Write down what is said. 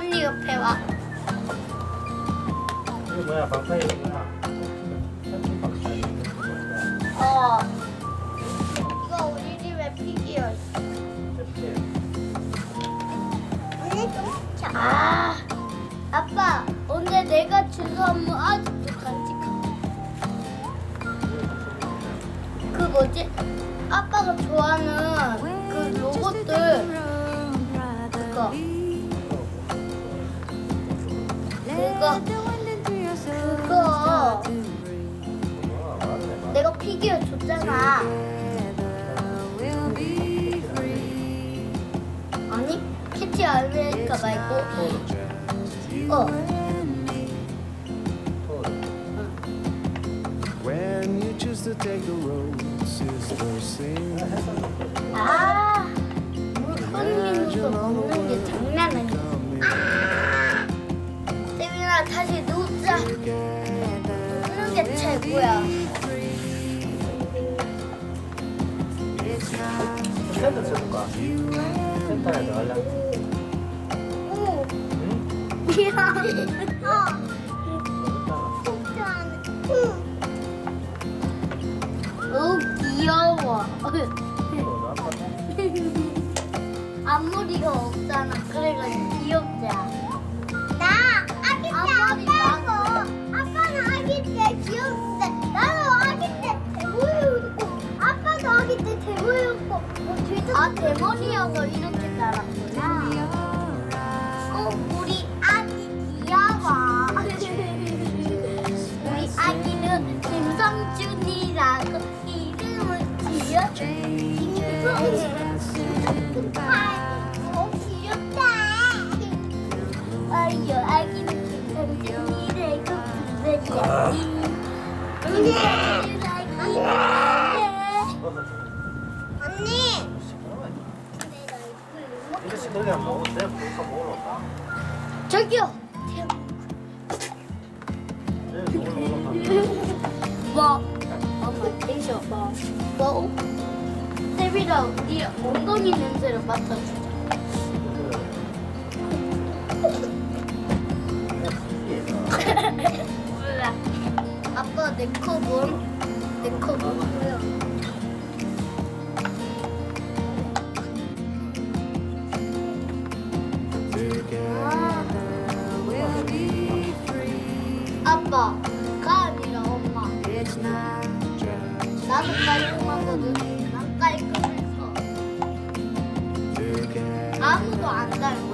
언니 옆에 와. 이거 뭐야 방파이 뭐야? 박스 어. 이거 우리 집에 피규어 있어. 아, 아빠, 근데 내가 준 선물 아직도 간직하고. 그 뭐지? 아빠가 좋아하는 그 로봇들 그거 그거 그거 내가 피규어 줬잖아. 아니 캐치 아메리카 말고 어 When you choose to take the road, sister, sing. 아, 다시 눕자. 눕는 게 최고야. 텐트 쳐볼까? 텐트에 들어갈래? 오, 응? 미안. 어? 진짜 안 해. 오, 귀여워. 앞머리가 없잖아. 그래 아 대머리여서 이렇게 자랐구나. 어 우리 아기 귀여워. 우리 아기는 김성준이라고 이름을 지었지. 너무 귀엽다. 아유, 아기는 김성준이라고 불러야지. 저기요. 내 먹으러. 뭐? 엄마 텐션 뭐? 뭐? 세비라 네 엉덩이 냄새를 맡아주자. 몰라. 아빠 내 컵 은 내 컵은 뭐야? 아빠 가 아니라 엄마. 나도 깔끔하거든. 난 깔끔해서 아무도 안 닮아.